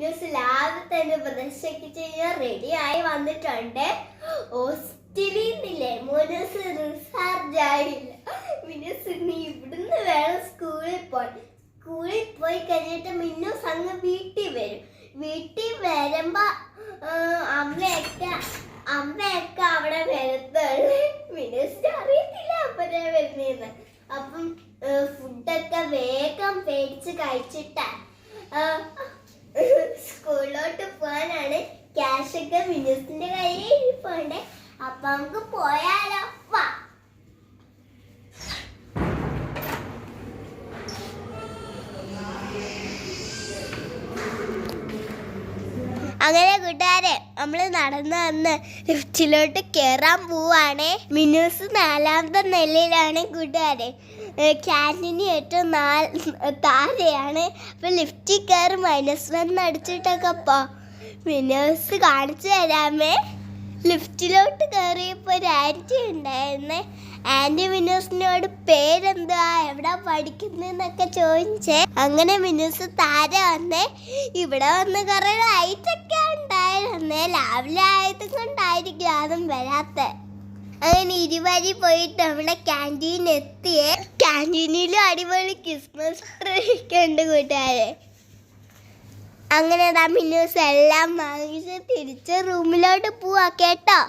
മിന്നൂസ് രാവിലെ തന്നെ പ്രദർശിപ്പിച്ച് റെഡി ആയി വന്നിട്ടുണ്ട്. ഹോസ്റ്റലിന്നില്ലേ? മോനസ് റിസാർജ് മിന്നൂസ് നീ ഇവിടുന്ന് വേണം സ്കൂളിൽ പോയി സ്കൂളിൽ പോയി കഴിഞ്ഞിട്ട് മിന്നൂസ് അങ്ങ് വീട്ടിൽ വരും. വീട്ടിൽ വരുമ്പോ അമ്മയൊക്കെ അമ്മയൊക്കെ അവിടെ വരുത്തുള്ളൂ മിനുസിന് അറിയത്തില്ല അപ്പനെ വരുന്നേന്ന് അപ്പം ഫുഡൊക്കെ വേഗം പേടിച്ച് കഴിച്ചിട്ടാ. ഒക്കെ മിനിസിന്റെ കയ്യിൽ ഇരിപ്പുണ്ട്. അപ്പൊ നമുക്ക് പോയാലോ? വാ. അങ്ങനെ കൂട്ടുകാരെ നമ്മൾ നടന്ന് വന്ന് ലിഫ്റ്റിലോട്ട് കയറാൻ പോവാണേ. മിനൂസ് നാലാമത്തെ നിലയിലാണ് കൂട്ടുകാരെ. ക്യാന്റീന് ഏറ്റവും നാല് താഴെയാണ്. അപ്പൊ ലിഫ്റ്റിൽ കയറി മൈനസ് വൺ അടിച്ചിട്ടൊക്കെ പോ. മിനൂസ് കാണിച്ചു തരാമേ. ലിഫ്റ്റിലോട്ട് കയറിയപ്പോൾ ഒരു ആന്റി ഉണ്ടായിരുന്നേ. ആന്റി മിനൂസിനോട് പേരെന്താ എവിടെ പഠിക്കുന്നതെന്നൊക്കെ ചോദിച്ചേ. അങ്ങനെ മിനൂസ് താര വന്നേ. ഇവിടെ വന്ന് കുറേ ലൈറ്റൊക്കെ ഉണ്ടായിരുന്നേ. രാവിലെ ആയത് കൊണ്ടായിരിക്കും അതും വരാത്ത. അങ്ങനെ ഇരുവരി പോയിട്ട് നമ്മുടെ ക്യാന്റീൻ എത്തിയേ. ക്യാന്റീനിലും അടിപൊളി ക്രിസ്മസ് ട്രീ ഉണ്ട് കൂട്ടുകാരെ. അങ്ങനെ ദാ മിന്നൂസ് എല്ലാം വാങ്ങിച്ച് തിരിച്ച് റൂമിലോട്ട് പോവാ കേട്ടോ.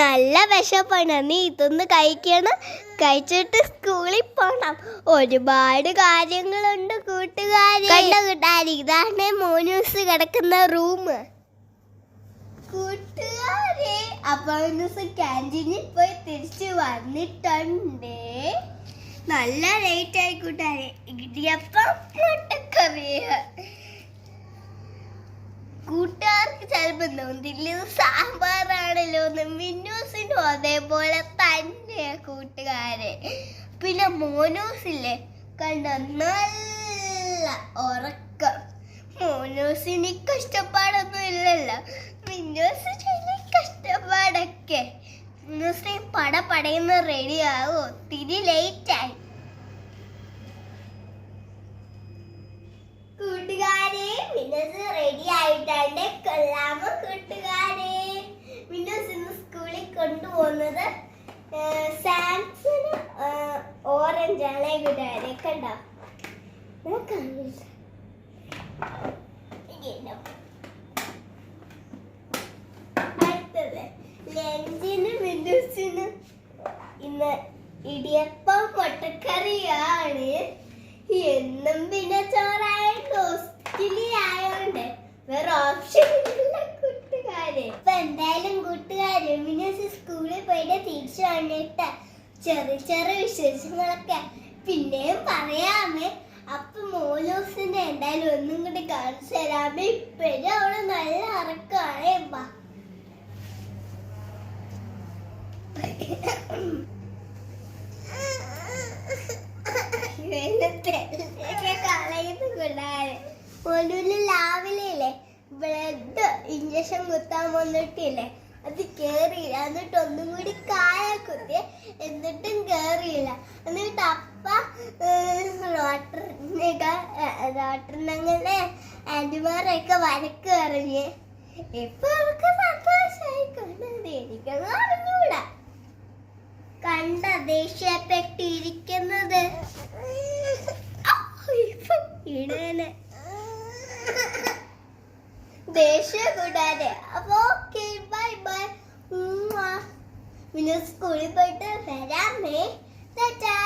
നല്ല വിശപ്പാണ്. നീ ഇതൊന്ന് കഴിക്കണം. കഴിച്ചിട്ട് സ്കൂളിൽ പോണം. ഒരുപാട് കാര്യങ്ങളുണ്ട് കൂട്ടുകാരി. കണ്ട കൂട്ടുകാരി? ഇതാണ് മോനൂസ് കിടക്കുന്ന റൂം. കൂട്ടുകാരെ അപ്പോസ് ക്യാന്റീനിൽ പോയി തിരിച്ച് വന്നിട്ടുണ്ട്. നല്ല ലേറ്റ് ആയി കൂട്ടുകാരെ. ഇടിയപ്പം മുട്ടക്കറിയ കൂട്ടുകാർക്ക് ചിലപ്പോൾ തോന്നില്ല സാമ്പാറാണല്ലോ മിന്നൂസിനും അതേപോലെ തന്നെയാ കൂട്ടുകാരെ. പിന്നെ മോനൂസില്ലേ? കണ്ട? നല്ല ഉറക്കം. മോനൂസിന് കഷ്ടപ്പാടൊന്നും ഇല്ലല്ലോ. മിന്നൂസിന് കഷ്ടപ്പാടൊക്കെ മിന്നൂസിനെയും പട പടയുന്ന റെഡിയാവോ തിരി ലേറ്റായി കൂട്ടുകാരെ വിനോസ് റെഡി ആയിട്ടാണ് കൊല്ലാമ കൂട്ടുകാരെ? വിനോസ് ഇന്ന് സ്കൂളിൽ കൊണ്ടുപോകുന്നത് സാംസങ് ഓറഞ്ച് ആണ് കൂട്ടുകാരെ കണ്ടോ. അടുത്തത് ലഞ്ചിന് വിനോസിന് ഇന്ന് ഇടിയപ്പം കൊട്ടക്കറിയാണ് എന്നും പിന്നെ ചോറായോണ്ട് ഹോസ്റ്റലി ആയോണ്ട് വേറെ ഓപ്ഷൻ ഇല്ല കൂട്ടുകാരെ. ഇപ്പൊ എന്തായാലും കൂട്ടുകാര് മിനസ് സ്കൂളിൽ പോയിട്ട് തിരിച്ചു വന്നിട്ട് ചെറിയ ചെറിയ വിശേഷങ്ങളൊക്കെ പിന്നെയും പറയാമേ. അപ്പൊ മോലൂസിന്റെ എന്തായാലും ഒന്നും കൂടി കാണിച്ചു തരാമേ. ഇപ്പഴും അവൾ നല്ല ഇറക്കമാണ് ബാ ഒടുവിൽ രാവിലെ ഇല്ലേ ബ്ലഡ് ഇഞ്ചക്ഷൻ കുത്താൻ വന്നിട്ടില്ലേ? അത് കേറിയില്ല. എന്നിട്ട് ഒന്നും കൂടി കായ കുത്തി എന്നിട്ടും കേറിയില്ല. എന്നിട്ട് അപ്പ ഡോക്ടറിനങ്ങനെ ആന്റിമാരൊക്കെ വരക്ക് പറഞ്ഞ്. ഇപ്പൊ അവർക്ക് സന്തോഷമായി എനിക്കൊന്നും അറിഞ്ഞൂടാ. കണ്ട ദേഷ്യപ്പെട്ടിരിക്കുന്നത്. ഇടനെ. ദേഷ്യം കൂടാതെ അപ്പൊ ബൈ ബൈ പിന്നെ സ്കൂളിൽ പോയിട്ട് വരാമേ ടാറ്റാ.